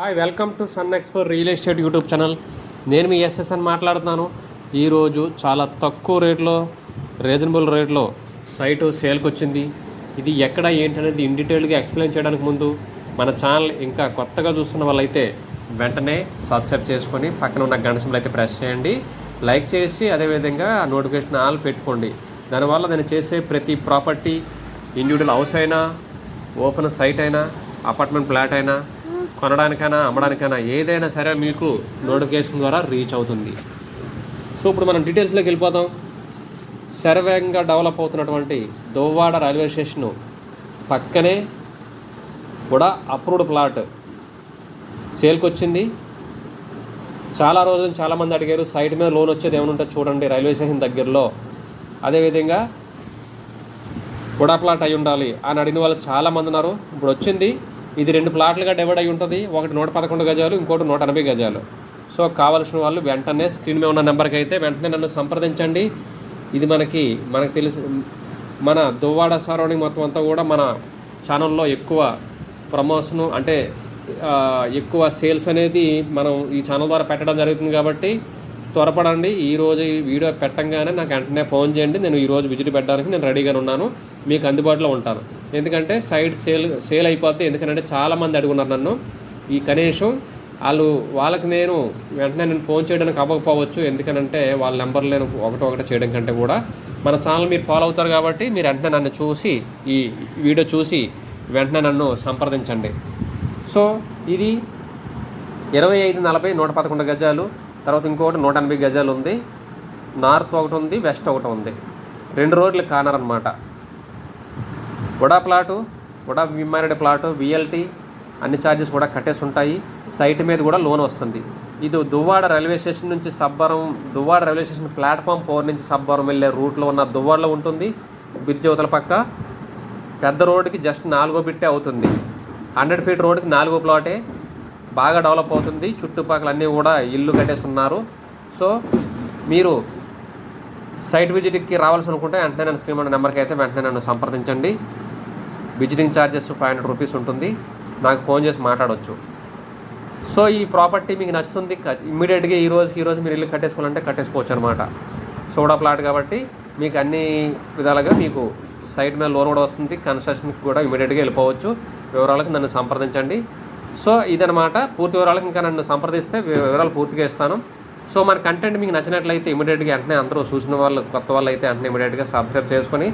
Hi welcome to sun expert real estate YouTube channel. నేను మీ SSN మాట్లాడుతున్నాను. ఈరోజు చాలా తక్కువ రేట్లో రీజనబుల్ రేట్లో సైటు సేల్కి వచ్చింది. ఇది ఎక్కడ ఏంటనేది ఇన్ డీటెయిల్గా ఎక్స్ప్లెయిన్ చేయడానికి ముందు మన ఛానల్ ఇంకా కొత్తగా చూస్తున్న వాళ్ళైతే వెంటనే సబ్స్క్రైబ్ చేసుకొని పక్కన ఉన్న గంట సింబల్ అయితే ప్రెస్ చేయండి. లైక్ చేసి అదేవిధంగా నోటిఫికేషన్ ఆల్ పెట్టుకోండి. దానివల్ల నేను చేసే ప్రతి ప్రాపర్టీ ఇండివిజువల్ హౌస్ అయినా ఓపెన్ సైట్ అయినా అపార్ట్మెంట్ ఫ్లాట్ అయినా కొనడానికైనా అమ్మడానికైనా ఏదైనా సరే మీకు నోటిఫికేషన్ ద్వారా రీచ్ అవుతుంది. సో ఇప్పుడు మనం డీటెయిల్స్లోకి వెళ్ళిపోదాం. శరవేగంగా డెవలప్ అవుతున్నటువంటి దోవాడ రైల్వే స్టేషను పక్కనే కూడా అప్రూవ్డ్ ప్లాట్ సేల్కి వచ్చింది చాలా రోజులు చాలామంది అడిగారు సైట్ మీద లోన్ వచ్చేది ఏమైనా ఉంటే చూడండి రైల్వే స్టేషన్ దగ్గరలో. అదేవిధంగా బుడా ప్లాట్ అయి ఉండాలి అని అడిగిన వాళ్ళు చాలామంది ఉన్నారు. ఇప్పుడు వచ్చింది ఇది రెండు ప్లాట్లుగా డివైడ్ అయి ఉంటుంది? ఒకటి నూట పదకొండు గజాలు ఇంకోటి నూట ఎనభై గజాలు. సో కావాల్సిన వాళ్ళు వెంటనే స్క్రీన్ మీద ఉన్న నెంబర్కి అయితే వెంటనే నన్ను సంప్రదించండి. ఇది మనకి మనకు తెలిసి మన దువ్వాడ సరౌండింగ్ మొత్తం అంతా కూడా మన ఛానల్లో ఎక్కువ ప్రమోషను అంటే ఎక్కువ సేల్స్ అనేది మనం ఈ ఛానల్ ద్వారా పెట్టడం జరుగుతుంది కాబట్టి త్వరపడండి. ఈ రోజు ఈ వీడియో పెట్టంగానే నాకు వెంటనే ఫోన్ చేయండి. నేను ఈ రోజు విజిట్ పెట్టడానికి నేను రెడీగానే ఉన్నాను. మీకు అందుబాటులో ఉంటాను. ఎందుకంటే సైడ్ సేల్ సేల్ అయిపోద్ది. ఎందుకంటే చాలామంది అడుగున్నారు నన్ను. ఈ కనీసం వాళ్ళు వాళ్ళకి నేను వెంటనే నేను ఫోన్ చేయడానికి అవ్వకపోవచ్చు. ఎందుకనంటే వాళ్ళ నెంబర్లు నేను ఒకటి ఒకటి చేయడం కంటే కూడా. మన ఛానల్ మీరు ఫాలో అవుతారు కాబట్టి మీరు వెంటనే నన్ను చూసి ఈ వీడియో చూసి వెంటనే నన్ను సంప్రదించండి. సో ఇది ఇరవై ఐదు నలభై నూట పదకొండు గజాలు. తర్వాత ఇంకొకటి నూట ఎనభై గజాలు ఉంది. నార్త్ ఒకటి ఉంది వెస్ట్ ఒకటి ఉంది. రెండు రోడ్లు కార్నర్ అనమాట ఉడా ప్లాటు వడా విమ్మారెడ్డి ప్లాటు విఎల్టీ అన్ని ఛార్జెస్ కూడా కట్టేసి ఉంటాయి. సైట్ మీద కూడా లోన్ వస్తుంది. ఇది దువ్వాడ రైల్వే స్టేషన్ నుంచి Sabbavaram Duvvada railway station platform four నుంచి సబ్బరం వెళ్ళే రూట్లో ఉన్న దువ్వాడలో ఉంటుంది. బ్రిడ్జ్ అవతల పక్క. పెద్ద రోడ్డుకి జస్ట్ నాలుగో బిట్టే అవుతుంది. హండ్రెడ్ ఫీట్ రోడ్డుకి నాలుగో ప్లాటే. బాగా డెవలప్ అవుతుంది. చుట్టుపక్కల అన్నీ కూడా ఇల్లు కట్టేసి ఉన్నారు. సో మీరు సైట్ విజిట్కి రావాల్సి అనుకుంటే వెంటనే నన్ను స్క్రీన్ ఉన్న నెంబర్కి అయితే వెంటనే నన్ను సంప్రదించండి. Visiting charges five hundred rupees ఉంటుంది. నాకు ఫోన్ చేసి మాట్లాడవచ్చు సో ఈ ప్రాపర్టీ మీకు నచ్చుతుంది. ఇమ్మీడియట్గా ఈ రోజుకి ఈ రోజు మీరు ఇల్లు కట్టేసుకోవాలంటే కట్టేసుకోవచ్చు అనమాట సోడా ప్లాట్ కాబట్టి మీకు అన్ని విధాలుగా మీకు సైట్ మీద లోన్ కూడా వస్తుంది. కన్స్ట్రక్షన్కి కూడా ఇమీడియట్గా వెళ్ళిపోవచ్చు. వివరాలకు నన్ను సంప్రదించండి. సో ఇదనమాట పూర్తి వివరాలకు ఇంకా నన్ను సంప్రదిస్తే వివరాలు పూర్తిగా ఇస్తాను. సో మన కంటెంట్ మీకు నచ్చినట్లయితే ఇమీడియట్గా వెంటనే అందరూ చూసిన వాళ్ళు కొత్త వాళ్ళు అయితే వెంటనే ఇమీడియట్గా సబ్స్క్రైబ్ చేసుకొని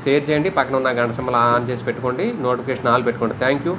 షేర్ చేయండి. పక్కన ఉన్న గంట సింబల్ ఆన్ చేసి పెట్టుకోండి. నోటిఫికేషన్ ఆల్ పెట్టుకోండి. Thank you.